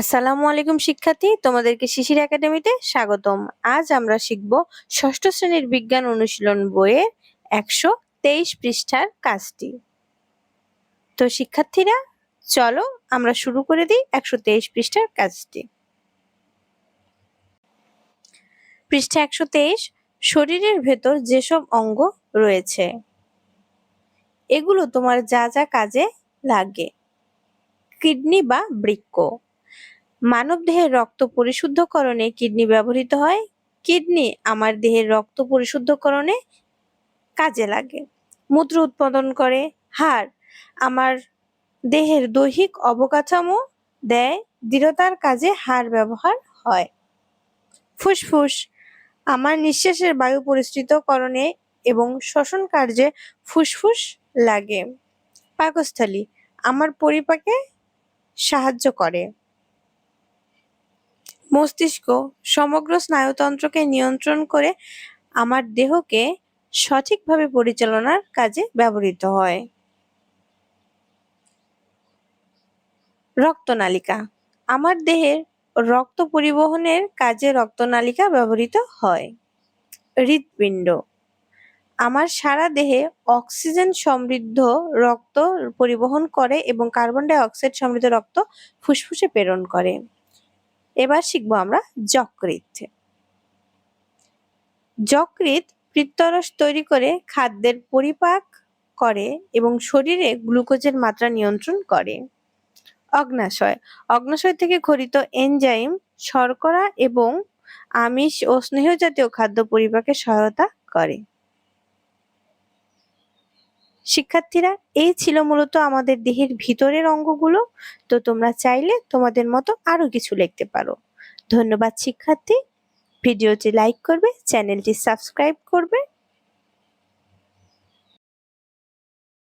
আসসালামু আলাইকুম শিক্ষার্থী, তোমাদেরকে শিশির একাডেমিতে স্বাগতম। আজ আমরা শিখব ষষ্ঠ শ্রেণির বিজ্ঞান অনুশীলন বইয়ের একশো তেইশ পৃষ্ঠার কাজটি। তো শিক্ষার্থীরা, চলো আমরা শুরু করে দিই একশো তেইশ পৃষ্ঠার কাজটি। পৃষ্ঠা একশো তেইশ, শরীরের ভেতর যেসব অঙ্গ রয়েছে, এগুলো তোমার যা যা কাজে লাগে। কিডনি বা বৃক্ক। মানব দেহের রক্ত পরিশুদ্ধকরণে কিডনি ব্যবহৃত হয়। কিডনি আমার দেহের রক্ত পরিশুদ্ধকরণে কাজে লাগে। মূত্র উৎপাদন করে, হাড় আমার দেহের দৈহিক অবকাঠামো দেয়, দৃঢ়তার কাজে হাড় ব্যবহার হয়। ফুসফুস আমার নিঃশ্বাসের বায়ু পরিশ্রিতকরণে এবং শ্বসন কার্যে ফুসফুস লাগে। পাকস্থলী আমার পরিপাকে সাহায্য করে। মস্তিষ্ক সমগ্র স্নায়ুতন্ত্রকে নিয়ন্ত্রণ করে আমার দেহকে সঠিকভাবে পরিচালনার কাজে ব্যবহৃত হয়। রক্তনালিকা। আমার দেহের রক্ত পরিবহনের কাজে রক্তনালিকা ব্যবহৃত হয়। হৃৎপিণ্ড। আমার সারা দেহে অক্সিজেন সমৃদ্ধ রক্ত পরিবহন করে এবং কার্বন ডাই অক্সাইড সমৃদ্ধ রক্ত ফুসফুসে প্রেরণ করে। এবার শিখব আমরা যকৃৎ। যকৃৎ পিত্তরস তৈরি করে খাদ্যের পরিপাক করে এবং শরীরে গ্লুকোজের মাত্রা নিয়ন্ত্রণ করে। অগ্নাশয়। অগ্নাশয় থেকে খরিত এনজাইম, শর্করা এবং আমিষ ও স্নেহ জাতীয় খাদ্য পরিপাকে সহায়তা করে। শিক্ষার্থীরা, এই ছিল মূলত আমাদের দেহের ভিতরের অঙ্গগুলো। তো তোমরা চাইলে তোমাদের মতো আরও কিছু লিখতে পারো। ধন্যবাদ শিক্ষার্থী। ভিডিওটি লাইক করবে, চ্যানেলটি সাবস্ক্রাইব করবে।